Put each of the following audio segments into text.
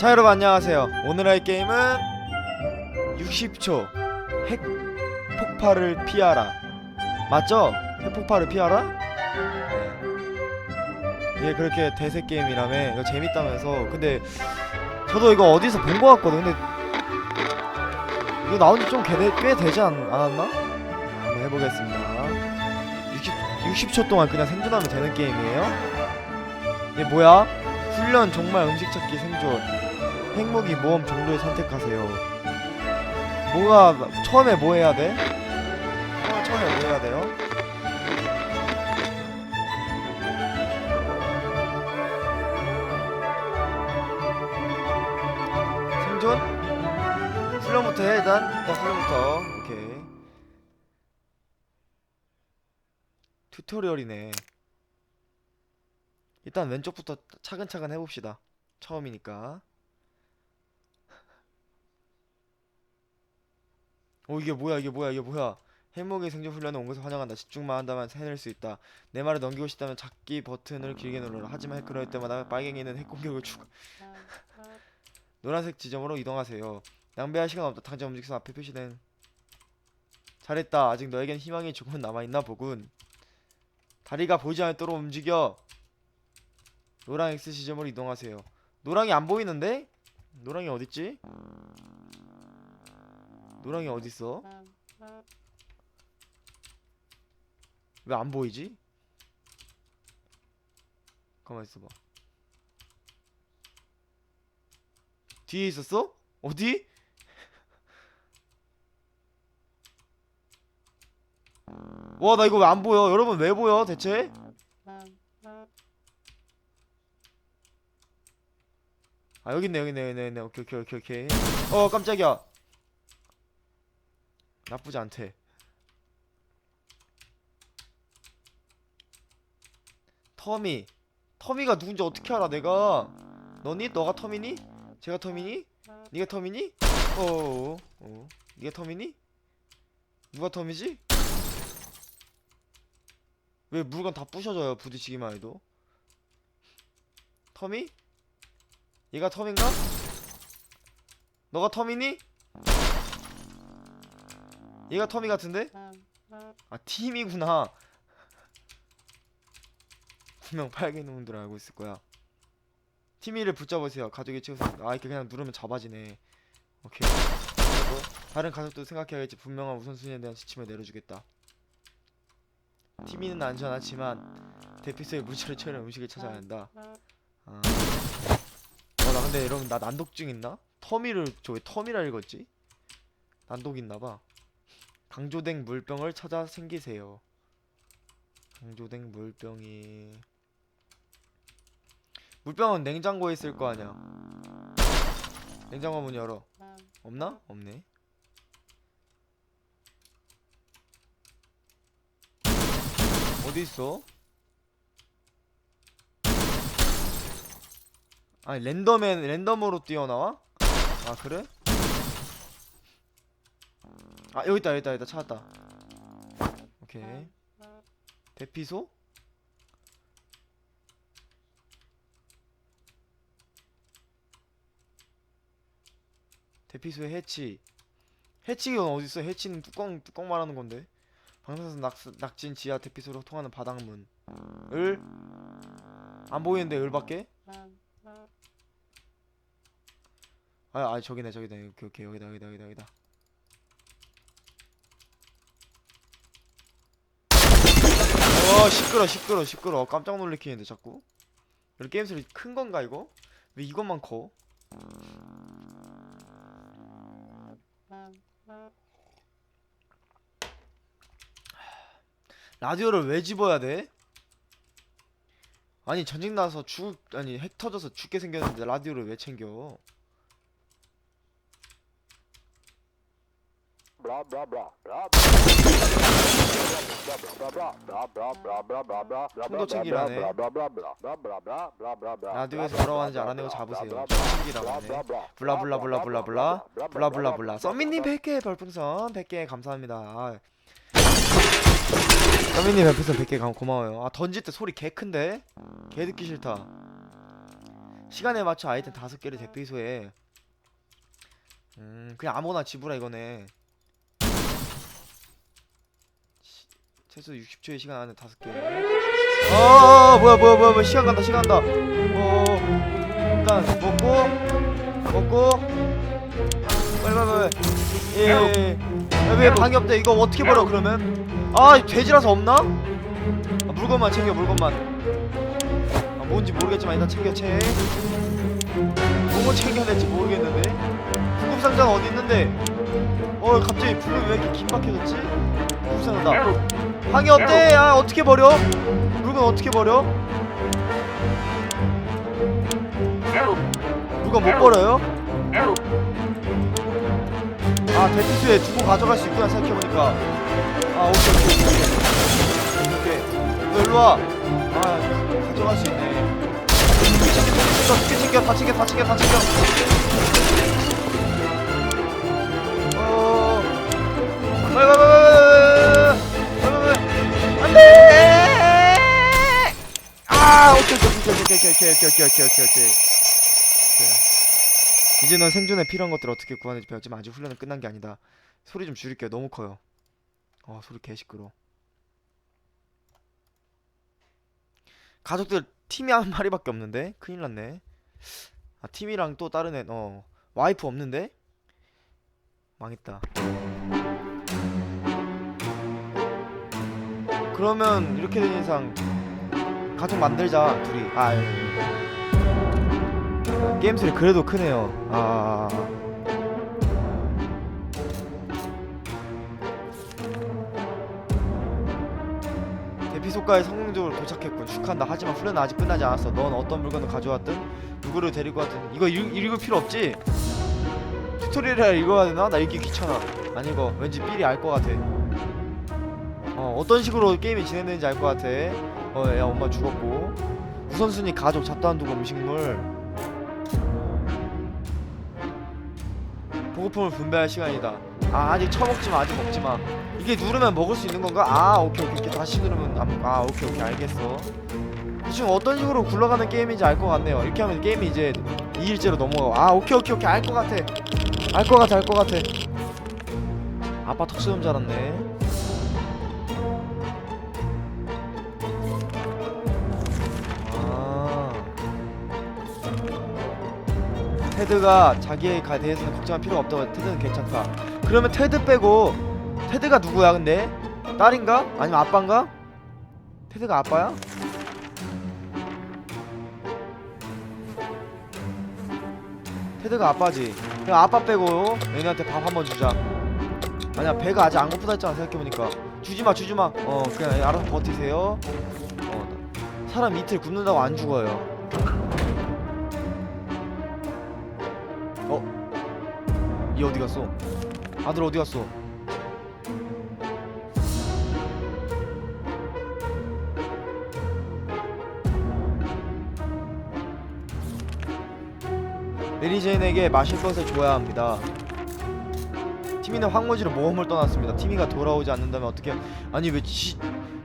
자 여러분 안녕하세요 오늘 할 게임은 60초 핵 폭발을 피하라 맞죠? 핵 폭발을 피하라? 네. 이게 그렇게 대세 게임이라며 이거 재밌다면서 근데 저도 이거 어디서 본 거 같거든 근데 이거 나온 지좀 꽤 되지 않, 않았나? 네, 한번 해보겠습니다 60, 60초 동안 그냥 생존하면 되는 게임이에요 이게 뭐야? 훈련 정말 음식 찾기 생존 핵무기 모험 종류를 선택하세요. 뭐가 처음에 뭐 해야 돼? 처- 처음에 뭐 해야 돼요? 생존? 훈련부터 해 일단. 일단 훈련부터. 오케이. 튜토리얼이네. 일단 왼쪽부터 차근차근 해봅시다. 처음이니까 오 이게 뭐야 이게 뭐야 이게 뭐야. 핵무기 생존 훈련은 온 것을 환영한다. 집중만 한다면 해낼 수 있다. 내 말을 넘기고 싶다면 잡기 버튼을 길게 눌러라. 하지만 그럴 때마다 빨갱이는 핵공격을 추가. 노란색 지점으로 이동하세요. 낭비할 시간 없다. 당장 움직여서 앞에 표시된. 잘했다. 아직 너에겐 희망이 조금은 남아있나 보군. 다리가 보이지 않도록 움직여. 노랑 X 지점으로 이동하세요. 노랑이 안 보이는데? 노랑이 어딨지? 노랑이 어딨어? 왜 안 보이지? 가만 있어봐. 뒤에 있었어? 어디? 와, 나 이거 왜 안 보여? 여러분 왜 보여 대체? 아 여기 있네 여기 있네, 여기 있네 오케이 오케이 오케이 오케이 어 깜짝이야 나쁘지 않대 터미 터미가 누군지 어떻게 알아 내가 너니? 너가 터미니? 제가 터미니? 네가 터미니? 어어 어. 네가 터미니? 누가 터미지? 왜 물건 다 부셔져요 부딪히기만 해도 터미? 얘가 텀인가? 너가 텀이니? 얘가 텀이 같은데? 아 팀이구나. 분명 빨개 놈들 알고 있을 거야. 티미를 붙잡으세요. 가족이 치우세요. 아 이렇게 그냥 누르면 잡아지네. 오케이. 그리고 다른 가족도 생각해야겠지. 분명한 우선순위에 대한 지침을 내려주겠다. 티미는 안전하지만 대피소에 물체를 채우는 음식을 찾아야 한다. 아. 어, 나 근데 여러분 나 난독증 있나? 터미를 저 왜 터미라 읽었지? 난독 있나봐 강조된 물병을 찾아 챙기세요 강조된 물병이 물병은 냉장고에 있을 거 아니야 냉장고 문 열어 없나? 없네 어디 있어? 아니 랜덤에 랜덤으로 뛰어나와? 아 그래? 아 여기 있다 여기 있다 여기 있다. 찾았다. 오케이. 대피소? 대피소의 해치. 해치가 어딨어? 해치는 뚜껑 뚜껑 말하는 건데. 방사선 낙, 낙진 지하 대피소로 통하는 바닥문. 을? 안 보이는데 을밖에? 아, 아 저기네 저기네. 오케이 오케이. 여기다 여기다 여기다 여기다 와 시끄러 시끄러 시끄러 깜짝 놀래키는데 자꾸 여기 게임 소리 큰 건가 이거? 왜 이것만 커? 라디오를 왜 집어야 돼? 아니 전쟁 나서 죽 아니 핵 터져서 죽게 생겼는데 라디오를 왜 챙겨? 통도 챙기라네. 라디오에서 뭐라고 하는지 알아내고 잡으세요. 챙기라고 하네. 블라블라블라블라블라. 블라블라블라. 썸미님 100개 별풍선 100개 감사합니다. 아. 썸미님 별풍선 100개 감 고마워요. 아 던질 때 소리 개 큰데? 개 듣기 싫다. 시간에 맞춰 아이템 5개를 대피소에 음 그냥 아무거나 지불해 이거네. 최소 60초의 시간 안에 다섯 개. 어 뭐야 뭐야 뭐야 뭐야. 시간 간다 시간 간다. 어 일단 먹고 먹고. 빨리 빨리 빨리. 예왜 방이 없대? 이거 어떻게 버려 그러면? 아 돼지라서 없나? 아, 물건만 챙겨 물건만. 아, 뭔지 모르겠지만 일단 챙겨 채 뭐뭐 챙겨야 될지 모르겠는데. 구급 상자가 어디 있는데? 어 갑자기 블루 왜 이렇게 긴박해졌지? 구급상자 방이 없대 야 어떻게 버려? 물건 어떻게 버려? 물건 못 버려요? 아 대피소에 두고 가져갈 수 있구나 생각해보니까. 아 오케이 오케이 오케이. 오케이. 너 일로와. 아 가져갈 수 있네. 두개 챙겨 다 챙겨 다 챙겨 다 챙겨. 어. 빨리 빨리 빨리 아 오케이 오케이 오케이 오케이 오케이 오케이 오케이 오케이 오케이 오케이 오케이 이제 넌 생존에 필요한 것들을 어떻게 구하는지 배웠지만 아직 훈련은 끝난 게 아니다. 소리 좀 줄일게요. 너무 커요. 어 소리 개 시끄러. 가족들 팀이 한 마리밖에 없는데 큰일 났네. 아 팀이랑 또 다른 애, 어 와이프 없는데 망했다. 그러면 이렇게 된 이상 가족 만들자 둘이. 아. 예, 예. 게임 소리 그래도 크네요. 아. 대피소가에 성공적으로 도착했군. 축하한다. 하지만 훈련은 아직 끝나지 않았어. 넌 어떤 물건을 가져왔든 누구를 데리고 왔든 이거 읽, 읽을 필요 없지? 튜토리얼을 읽어야 되나? 나 읽기 귀찮아. 안 읽어. 왠지 삘이 알 것 같아. 어, 어떤 식으로 게임이 진행되는지 알 것 같아. 어, 야, 엄마 죽었고. 우선순위 가족, 잡도 안 두고 음식물. 보급품을 분배할 시간이다. 아 아직 처먹지 마 아직 먹지 마. 이게 누르면 먹을 수 있는 건가? 아 오케이 오케이 오케이 다시 누르면 안, 아 오케이 오케이 알겠어. 대충 어떤 식으로 굴러가는 게임인지 알 것 같네요. 이렇게 하면 게임이 이제 2일째로 넘어가고 아 오케이 오케이 오케이 알 것 같아. 알 것 같아 알 것 같아. 아빠 턱수염 자랐네. 테드가 자기에 가- 대해서는 걱정할 필요가 없다고 테드는 괜찮다 그러면 테드 빼고 테드가 누구야 근데? 딸인가? 아니면 아빠인가? 테드가 아빠야? 테드가 아빠지 그럼 아빠 빼고 얘네한테 밥 한번 주자 아니야 배가 아직 안 고프다 했잖아 생각해보니까 주지마 주지마 어 그냥 알아서 버티세요 어 사람 이틀 굶는다고 안 죽어요 얘 어디 갔어? 아들 어디 갔어? 메리제인에게 마실 것을 줘야 합니다. 티미는 황무지로 모험을 떠났습니다. 티미가 돌아오지 않는다면 어떻게? 아니 왜지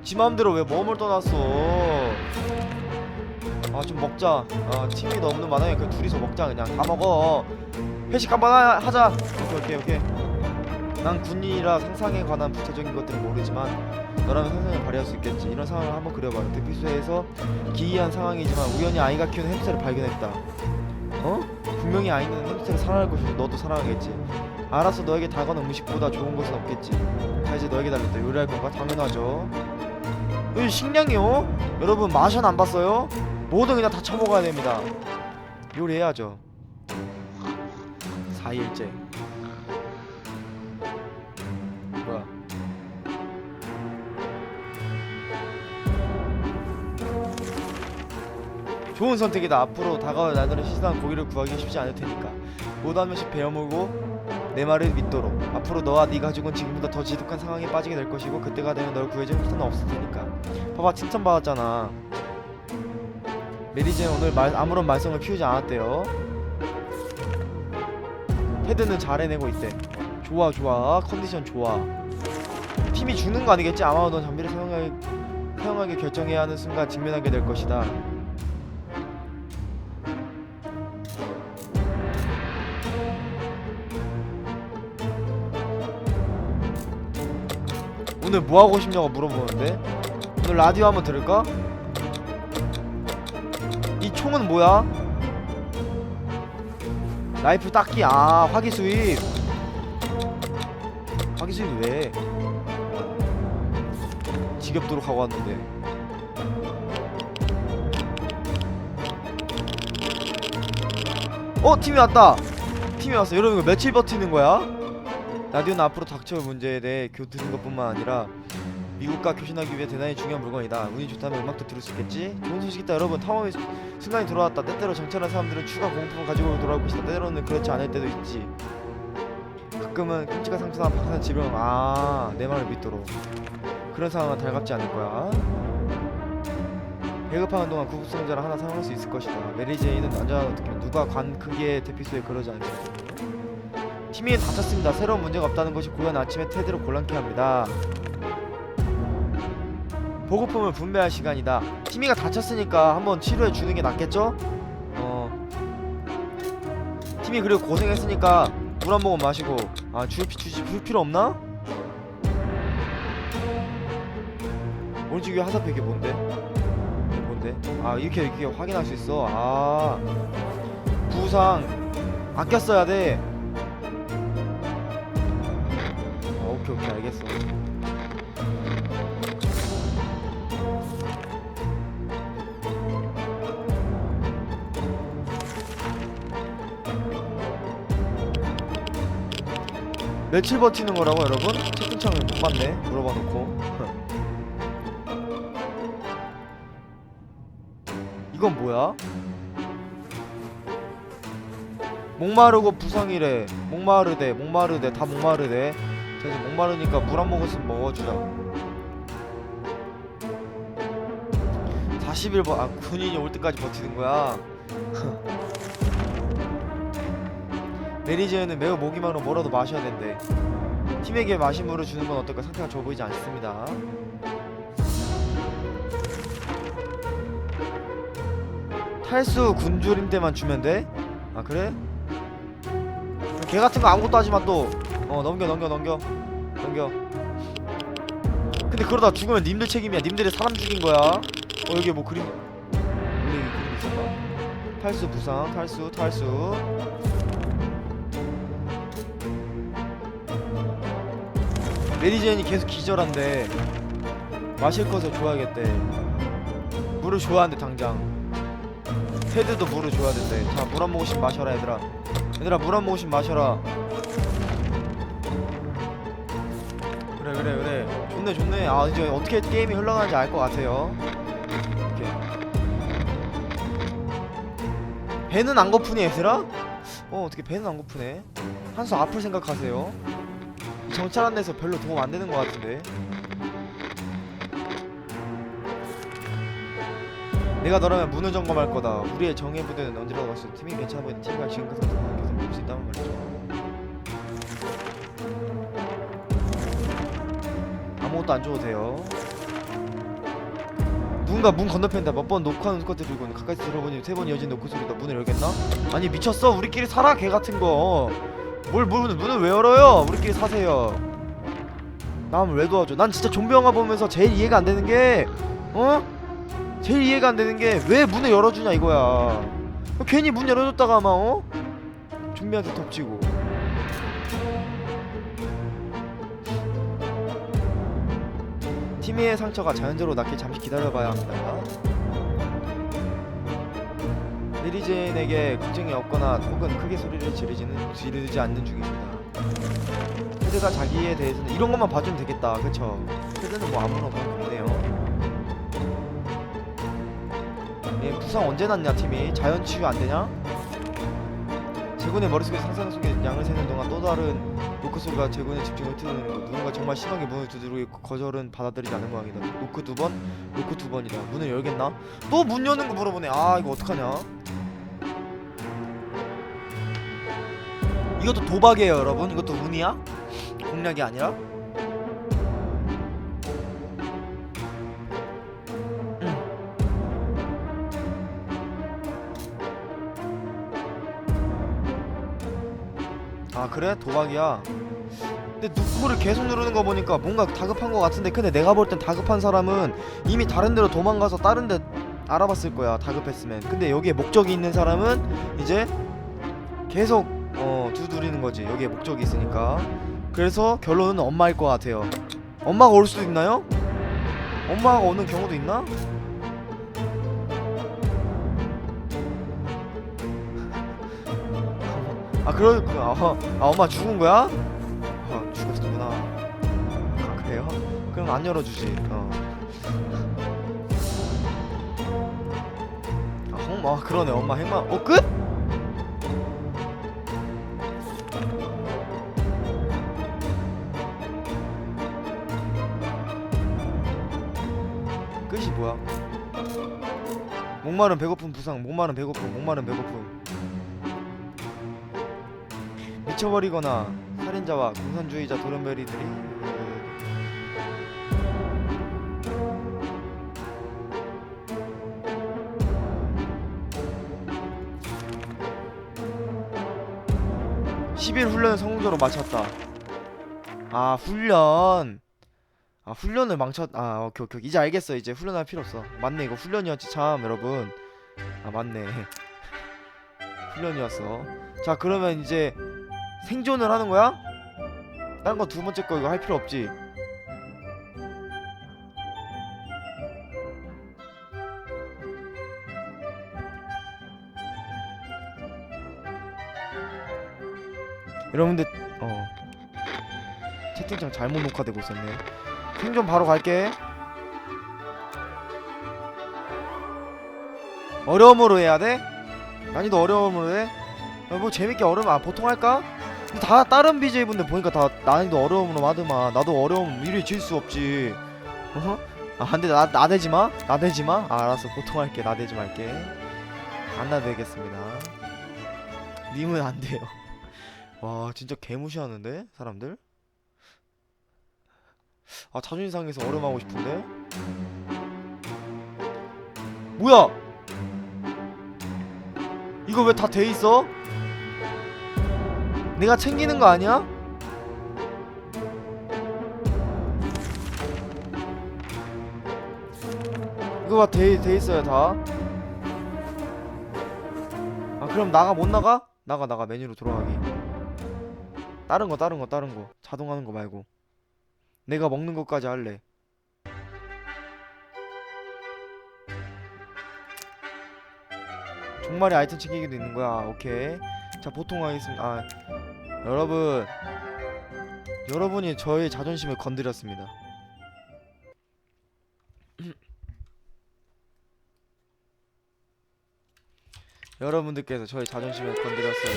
지 마음대로 왜 모험을 떠났어? 아 좀 먹자. 아 티미 도 없는 마당에 그 둘이서 먹자 그냥 다 먹어. 회식 한번 하- 하자. 오케이 오케이 오케이. 난 군인이라 상상에 관한 구체적인 것들은 모르지만 너라면 상상을 발휘할 수 있겠지. 이런 상황을 한번 그려봐요. 대피소에서 기이한 상황이지만 우연히 아이가 키우는 햄스터를 발견했다. 어? 분명히 아이는 햄스터를 사랑할 것이고 너도 사랑하겠지. 알았어 너에게 다가오는 음식보다 좋은 것은 없겠지. 자 이제 너에게 달렸다. 요리할 건가? 당연하죠. 여기 식량이요? 여러분 마션 안 봤어요? 뭐든 그냥 다 처먹어야 됩니다. 요리해야죠. 4일째. 뭐야? 좋은 선택이다. 앞으로 다가올 날들은 시선한 고기를 구하기 쉽지 않을 테니까. 모두 한 명씩 베어물고 내 말을 믿도록. 앞으로 너와 네 가족은 지금보다 더 지독한 상황에 빠지게 될 것이고 그때가 되면 널 구해줄 필요는 없을 테니까. 봐봐 칭찬받았잖아. 메리제는 오늘 말, 아무런 말썽을 피우지 않았대요. 헤드는 잘 해내고 있대 좋아 좋아 컨디션 좋아 팀이 죽는 거 아니겠지? 아마 넌 장비를 사용하게, 사용하게 결정해야 하는 순간 직면하게 될 것이다 오늘 뭐 하고 싶냐고 물어보는데 오늘 라디오 한번 들을까? 이 총은 뭐야? 라이플 닦기 아 화기 수입. 화기 수입 왜? 지겹도록 하고 왔는데. 어 팀이 왔다. 팀이 왔어. 여러분 이거 며칠 버티는 거야? 라디오는 앞으로 닥쳐올 문제에 대해. 교드는 것뿐만 아니라 미국과 교신하기 위해 대단히 중요한 물건이다. 운이 좋다면 음악도 들을 수 있겠지? 좋은 소식이다. 여러분 탐험의 수- 순간이 돌아왔다. 때때로 정찰한 사람들은 추가 공포를 가지고 돌아올 것이다. 때로는 그렇지 않을 때도 있지. 가끔은 끔찍한 상처나 박한 지병 아 내 말을 믿도록. 그런 상황은 달갑지 않을 거야. 배급하는 동안 구급상자를 하나 사용할 수 있을 것이다. 메리 제이는 남자가 듣기면 누가 관 크기의 대피소에 그러지 않겠거든요 팀이 다쳤습니다. 새로운 문제가 없다는 것이 고요한 아침에 테드를 곤란케 합니다 보급품을 분배할 시간이다 티미가 다쳤으니까 한번 치료해 주는 게 낫겠죠? 어 팀이 그리고 고생했으니까 물 한 모금 마시고 아 줄, 피- 주지 줄 필요 없나? 오른쪽 위에 화살표 이게 뭔데? 뭔데? 아 이렇게 이렇게 확인할 수 있어 아 부상 아껴 써야 돼 며칠 버티는 거라고 여러분? 채팅창을 못 봤네. 물어봐 놓고. 이건 뭐야? 목마르고 부상이래. 목마르대 목마르대 다 목마르대. 자 이제 목마르니까 물 한 모금씩 먹어주자. 40일 버, 아 군인이 올 때까지 버티는 거야 메리제는 매우 목이 마르 뭐라도 마셔야 된대 팀에게 마신 물을 주는 건 어떨까 상태가 좋아 보이지 않습니다 탈수 군주림 때만 주면 돼? 아 그래? 걔 같은 거 아무것도 하지 마 또. 어 넘겨 넘겨 넘겨 넘겨. 근데 그러다 죽으면 님들 책임이야. 님들이 사람 죽인 거야. 어 여기 뭐 그림 원래 여기 그림 있었나? 탈수 부상 탈수 탈수. 메리제인이 계속 기절한데 마실 것을 줘야겠대. 물을 줘야 한대 당장. 테드도 물을 줘야 된대. 자, 물 한 모금씩 마셔라, 얘들아. 얘들아, 물 한 모금씩 마셔라. 그래, 그래, 그래. 좋네, 좋네. 아, 이제 어떻게 게임이 흘러가는지 알 것 같아요. 이렇게. 배는 안 고프니, 얘들아? 어, 어떻게 배는 안 고프네. 한수 아플 생각하세요. 이 정찰한 데서 별로 도움 안 되는 것 같은데. 내가 너라면 문을 점검할 거다. 우리의 정예 부대는 언제라도 때 팀이 괜찮아 보이는 팀과 지금 그 상태가 계속 볼수 있다는 말이죠. 아무것도 안 줘도 돼요. 누군가 문 건너편에다 몇 번 녹화하는 스쿼트 들고 있는 가까이 들어보니 세 번 이어진 노크 소리다. 문을 열겠나? 아니 미쳤어. 우리끼리 살아 개 같은 거. 뭘 문을 문을 왜 열어요? 우리끼리 사세요. 남을 왜 도와줘? 난 진짜 좀비 영화 보면서 제일 이해가 안 되는 게 어? 제일 이해가 안 되는 게 왜 문을 열어주냐 이거야. 괜히 문 열어줬다가 막 어? 좀비한테 덮치고. 티미의 상처가 자연적으로 낫길 잠시 기다려봐야 합니다. 메리제인에게 걱정이 없거나 혹은 크게 소리를 지르지는 지르지 않는 중입니다. 테드가 자기에 대해서는 이런 것만 봐주면 되겠다, 그쵸? 테드는 뭐 그런 거 없네요. 얘 부상 언제 났냐 팀이 자연 치유 안 되냐? 제군의 머릿속에 상상 속에 양을 세는 동안 또 다른 노크 소리가 제군의 집중을 흐트리는 것 누군가 정말 심하게 문을 두드리고 있고 거절은 받아들이지 않는 모양이다 노크 두번 노크 두 번이다 문을 열겠나? 또 문 여는 거 물어보네 아 이거 어떡하냐 이것도 도박이에요 여러분. 이것도 운이야? 공략이 아니라? 아 그래? 도박이야? 근데 누구를 계속 누르는 거 보니까 뭔가 다급한 거 같은데 근데 내가 볼 땐 다급한 사람은 이미 다른 데로 도망가서 다른 데 알아봤을 거야 다급했으면. 근데 여기에 목적이 있는 사람은 이제 계속 어 두드리는 거지 여기에 목적이 있으니까 그래서 결론은 엄마일 것 같아요 엄마가 올 수도 있나요? 엄마가 오는 경우도 있나? 아 그러 그, 아, 아 엄마 죽은 거야? 아 죽었구나. 아, 그래요? 그럼 안 열어주지. 어. 아 엄마 아, 그러네 엄마 행마. 어 끝? 목마른 배고픔 부상 목마른 배고픔 목마른 배고픔. 미쳐버리거나 살인자와 공산주의자 도련별이들이 (10일) 훈련을 성공적으로 마쳤다. 아 훈련 아 훈련을 망쳤 아 오케이 오케이 이제 알겠어. 이제 훈련할 필요 없어. 맞네 이거 훈련이었지 참 여러분. 아 맞네. 훈련이었어. 자 그러면 이제 생존을 하는 거야? 다른 거두 번째 거 이거 할 필요 없지? 여러분들 어. 채팅창 잘못 녹화되고 있었네 생존 바로 갈게. 어려움으로 해야 돼? 난이도 어려움으로 해? 야, 뭐 재밌게 어려움 아 보통 할까? 근데 다 다른 BJ 분들 보니까 다 난이도 어려움으로 하더만 나도 어려움 이리 질 수 없지. 어허? 아 근데 나 나대지 마? 나대지 마? 아, 알았어. 보통 할게. 나대지 말게. 안 나대겠습니다. 님은 안 돼요. 와 진짜 개무시하는데? 사람들 아 자존심 상해서 얼음하고 싶은데 뭐야 이거 왜 다 돼 있어? 내가 챙기는 거 아니야? 이거 돼, 돼 있어요 다. 아 그럼 나가 못 나가? 나가 나가 메뉴로 돌아가기. 다른 거 다른 거 다른 거 자동하는 거 말고 내가 먹는 것까지 할래. 종말의 아이템 챙기기도 있는 거야. 오케이. 자 보통 하겠습니다. 아 여러분 여러분이 저의 자존심을 건드렸습니다. 여러분들께서 저의 자존심을 건드렸어요.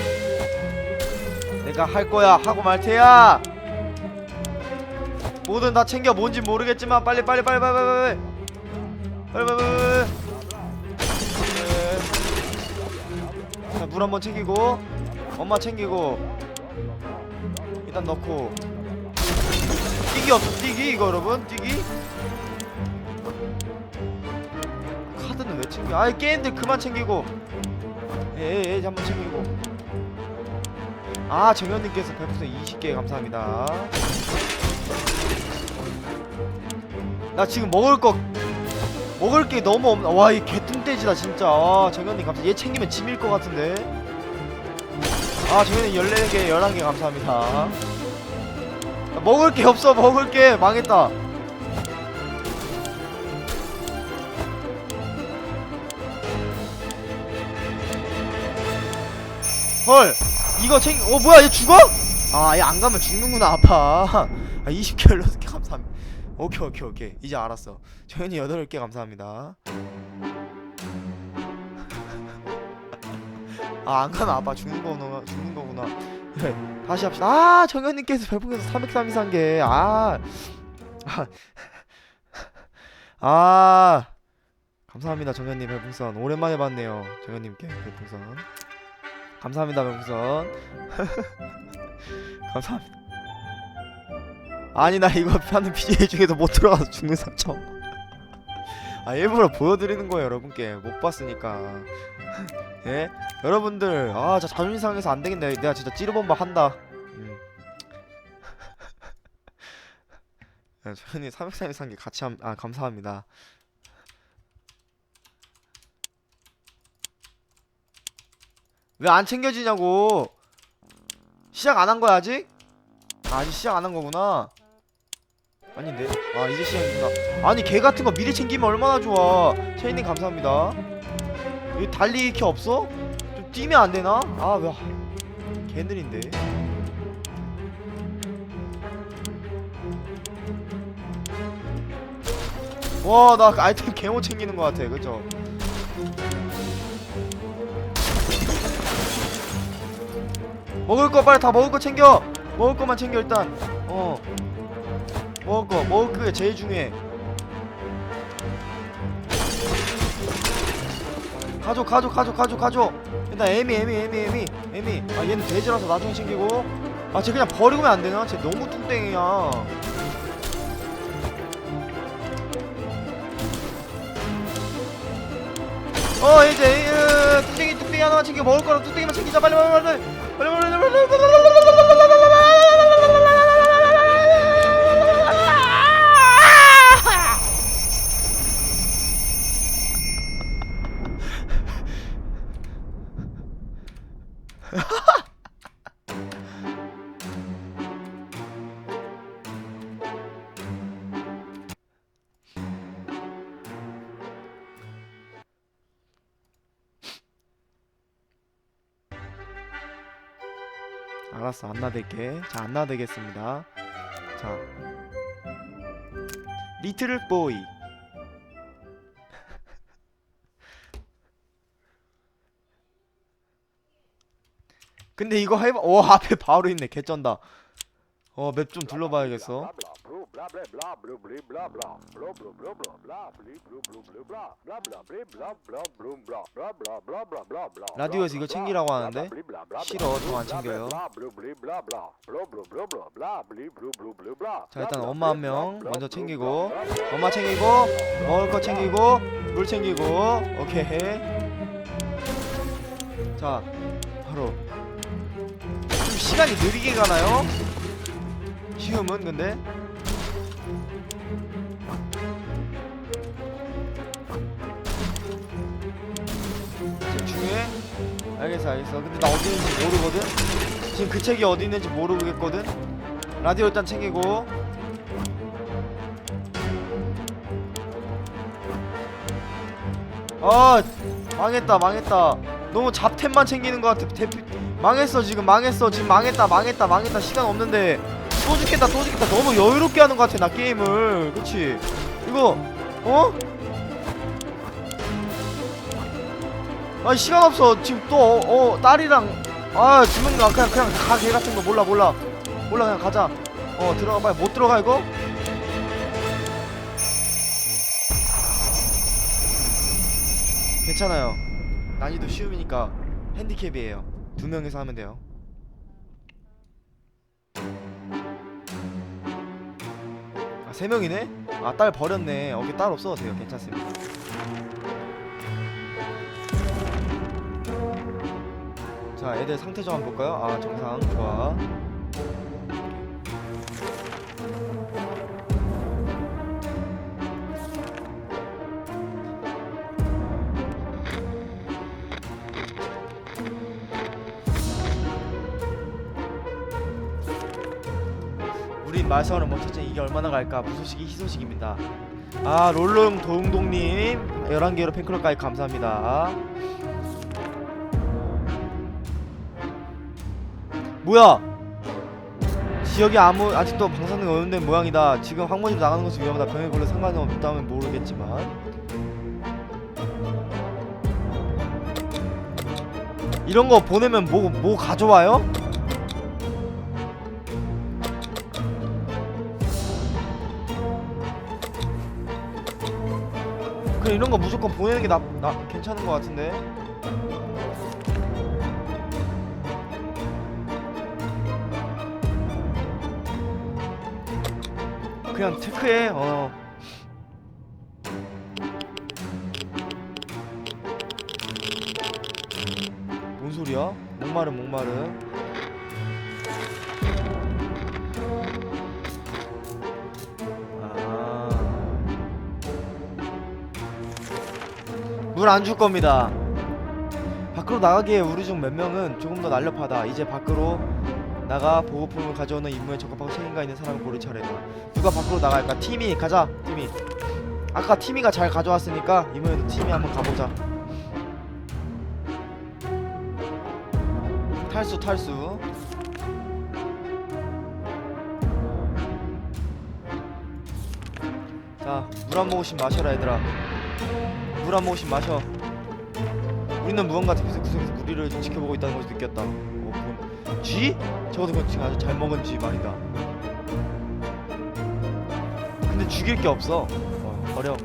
내가 할 거야 하고 말 테야. 뭐든 다 챙겨. 뭔진 모르겠지만 빨리 빨리 빨리 빨리 빨리 빨리. 빨리 빨리 빨리 자, 물 한번 챙기고 엄마 챙기고 일단 넣고. 뛰기 없어 뛰기 이거 여러분 뛰기. 카드는 왜 챙겨? 아이 게임들 그만 챙기고. 예예 한번 챙기고. 아 정현님께서 별풍선 20개 감사합니다 나 지금 먹을 거 먹을 게 너무 없나 와이 개뚱돼지다 진짜. 아 정현님 감사 얘 챙기면 짐일 것 같은데. 아 정현님 14개 11개 감사합니다. 아, 먹을 게 없어 먹을 게. 망했다. 헐 이거 챙, 어 뭐야 얘 죽어? 아 얘 안 가면 죽는구나 아파 아 20개월 넣게 감사합니다. 오케이 오케이 오케이. 이제 알았어. 정현이 8개 감사합니다. 아 안 가면 아빠 죽는 거구나 죽는 거구나. 네, 다시 합시다. 아 정현님께서 별풍에서 333개. 아 아, 아. 감사합니다 정현님 별풍선. 오랜만에 봤네요 정현님께 별풍선. 감사합니다 별풍선. 감사합니다 아니 나 이거 하는 BJ 중에서 못 들어가서 죽는 사람 처음 봐. 아 일부러 보여드리는 거예요 여러분께 못 봤으니까 예 여러분들 아저 자존심 상해서 안 되겠네 내가 진짜 찌르본바 한다 음. 네, 저현이 333개 같이 함, 아 감사합니다. 왜 안 챙겨지냐고? 시작 안 한 거야 아직? 아, 아직 시작 안 한 거구나. 아닌데? 아 이제 시작이구나. 아니 개 같은 거 미리 챙기면 얼마나 좋아. 체인님 감사합니다. 여기 달리기 키 없어? 좀 뛰면 안 되나? 아 왜? 개 느린데. 와, 나 아이템 개못 챙기는 것 같아, 그죠? 먹을 거 빨리 다 먹을 거 챙겨. 먹을 거만 챙겨 일단. 어. 먹을 거, 먹을 그게 제일 중요해. 가져, 가져, 가져, 가져, 가져. 일단 에미, 에미, 에미, 에미, 에미. 아 얘는 돼지라서 나중에 챙기고. 아, 쟤 그냥 버리고 면안 되나? 쟤 너무 뚱땡이야. 어 이제 이, 뚝배기 뚝배기 하나만 챙겨 먹을 거랑 뚝배기만 챙기자 빨리 빨리 빨리 빨리 빨리 빨리 빨리 알았어 안 나댈게. 자 안 나대겠습니다. 자. 리틀 보이. 근데 이거 해봐 오 앞에 바로 있네. 개쩐다. 어 맵 좀 둘러봐야겠어 라디오에서 이거 챙기라고 하는데 싫어 저안 챙겨요 자 일단 엄마 한 명 먼저 챙기고 엄마 챙기고 먹을 거 챙기고 물 챙기고 오케이 자 바로 좀 시간이 느리게 가나요? 지금은 근데 알겠어 알겠어. 근데 나 어디 있는지 모르거든? 지금 그 책이 어디 있는지 모르겠거든? 라디오 일단 챙기고. 아 망했다 망했다. 너무 잡템만 챙기는 것 같아. 대피 망했어 지금 망했어. 지금 망했다 망했다 망했다. 시간 없는데. 또 죽겠다 또 죽겠다. 너무 여유롭게 하는 것 같아 나 게임을. 그치? 이거 어? 아 시간 없어. 지금 또 어, 어, 딸이랑 아 두명 그냥 그냥 가 개 같은 거 몰라 몰라. 몰라 그냥 가자. 어 들어가 빨리. 못 들어가 이거? 괜찮아요. 난이도 쉬움이니까 핸디캡이에요. 두 명이서 하면 돼요. 아 세 명이네? 아 딸 버렸네. 어기 딸 없어도 돼요. 괜찮습니다 자 애들 상태 좀 한번 볼까요? 아 정상 좋아. 우린 마셔는 멈췄지 이게 얼마나 갈까? 무소식이? 희소식입니다. 아 롤롱 도웅동님 11개로 팬클럽까지 감사합니다 뭐야 지역이 아무 아직도 방사능 오염된 모양이다 지금 항문으로 나가는 것은 위험하다 병에 걸려 상관이 없다면 모르겠지만 이런 거 보내면 뭐 뭐 가져와요? 그래 이런 거 무조건 보내는 게 나 나 괜찮은 거 같은데. 그냥 체크해. 어. 뭔 소리야? 목마른 목마른. 아. 물 안 줄 겁니다. 밖으로 나가기에 우리 중 몇 명은 조금 더 날렵하다. 이제 밖으로 나가 보호품을 가져오는 임무에 적합하고 책임감 있는 사람을 고를 차례다. 누가 밖으로 나갈까? 팀이 가자. 팀이. 아까 팀이가 잘 가져왔으니까 이번에도 팀이 한번 가보자. 탈수 탈수. 자, 물 한 모금씩 마셔라 얘들아. 물 한 모금씩 마셔. 우리는 무언가 대피소 구석에서 우리를 지켜보고 있다는 것을 느꼈다. 어, 본 쥐? 적어도 그건 지금 아주 잘 먹은 쥐 말이다. 근데 죽일 게 없어. 어, 버려.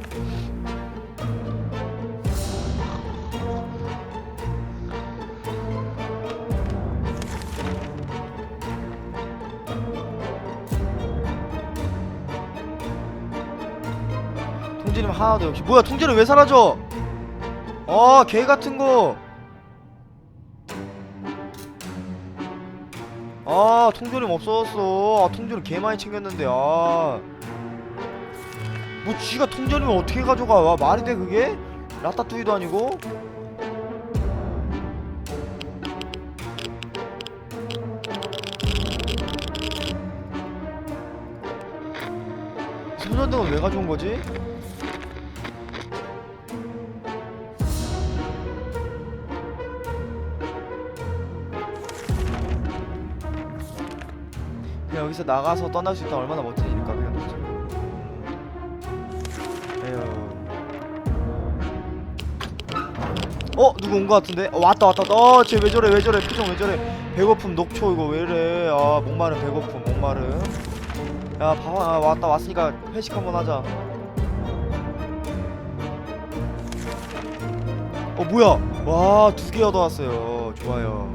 통제님 하나도 역시 뭐야 통제는 왜 사라져? 아, 개 같은 거. 아, 통조림 없어졌어. 아, 통조림 개 많이 챙겼는데. 아. 뭐 쥐가 통조림을 어떻게 가져가? 와, 말이 돼 그게? 라따뚜이도 아니고. 손전등은 왜 가져온 거지? 여기서 나가서 떠날 수 있다 얼마나 멋진 일일까? 그냥 그렇죠. 에휴. 어 누구 온 거 같은데? 어, 왔다 왔다 어쟤 왜 저래 왜 저래? 표정 왜 저래? 배고픔 녹초 이거 왜 이래? 아 목마름 배고픔 목마름. 야 봐봐. 아, 왔다 왔으니까 회식 한번 하자. 어 뭐야? 와 두 개 얻어왔어요. 좋아요.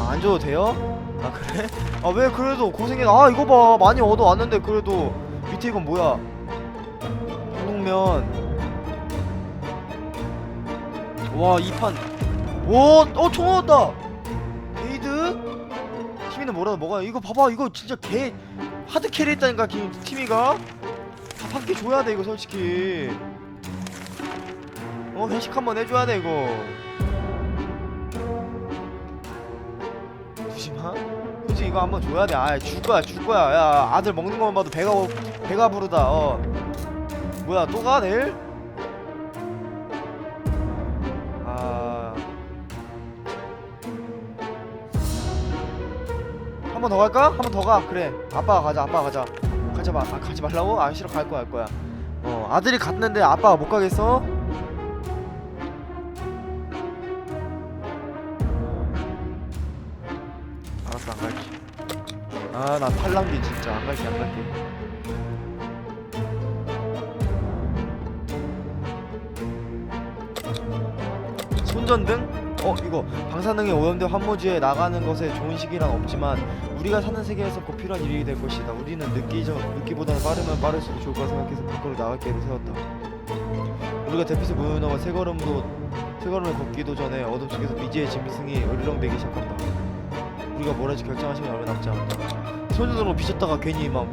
아, 안 줘도 돼요? 아 그래? 아 왜 그래도 고생해. 아 이거 봐. 많이 얻어왔는데 그래도 밑에 이건 뭐야? 한국면. 와 2판. 오어총 얻었다. 게이드? 팀이는 뭐라도 먹어야 이거 봐봐. 이거 진짜 개 하드 캐리 했다니까 김- 팀이가. 밥한개 줘야 돼 이거 솔직히. 어 회식 한번 해줘야 돼 이거 두시마? 솔직히 이거 한번 줘야 돼. 아, 줄 거야, 줄 거야. 야, 아들 먹는 것만 봐도 배가 고- 배가 부르다. 어. 뭐야, 또 가 내일? 아. 한 번 더 갈까? 한 번 더 가. 그래. 아빠가 가자. 아빠가 가자. 가자 마. 아, 가지 말라고? 아, 싫어. 갈 거야, 갈 거야. 어, 아들이 갔는데 아빠가 못 가겠어? 아, 나 탈랑기 진짜 안 갈게, 안 갈게. 손전등? 어, 이거 방사능이 오염된 환무지에 나가는 것에 좋은 시기란 없지만 우리가 사는 세계에서 꼭 필요한 일이 될 것이다. 우리는 늦기죠, 늦기보다는 빠르면 빠를수록 좋을 거라 생각해서 밖으로 나갈 계획을 세웠다. 우리가 대피소 무너가 세 걸음도 세 걸음을 걷기도 전에 어둠 속에서 미지의 짐승이 어리렁대기 시작한다. 우리가 결정할 시간이 얼마 남지 않았다. 손전등으로 비쳤다가 괜히 막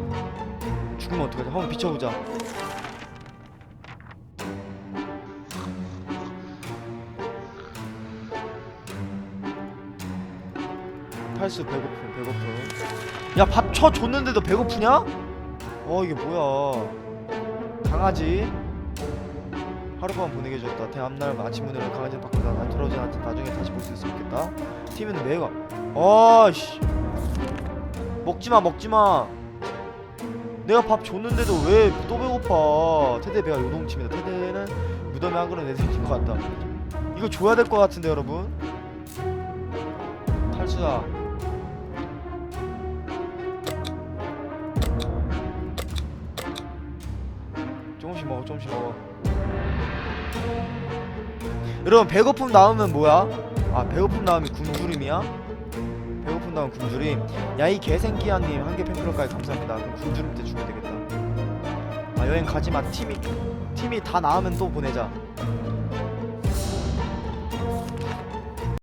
죽으면 어떡하지? 한번 비춰보자. 탈수 배고픔 배고픔. 야 밥 쳐 줬는데도 배고프냐? 어 이게 뭐야? 강아지. 하룻밤 보내게 해줬다. 다음날 아침 문을 강아지 밖으로 나가 들어오지 않았다. 나중에 다시 볼 수 있으면 좋겠다. 팀은 매가. 아씨. 먹지마 먹지마. 내가 밥 줬는데도 왜 또 배고파? 테드 배가 요동칩니다. 테드는 무덤에 한 그릇 내생긴 것 같다. 이거 줘야 될 것 같은데 여러분. 탈수다. 조금씩 먹어 조금씩 먹어 여러분 배고픔 나오면 뭐야? 아 배고픔 나오면 굶주림이야? 나오면 굶주림 야이 개생기야님 한 개 팬클럽까지 감사합니다. 그럼 굶주림 때 주면 되겠다. 아 여행 가지마. 팀이 팀이 다 나오면 또 보내자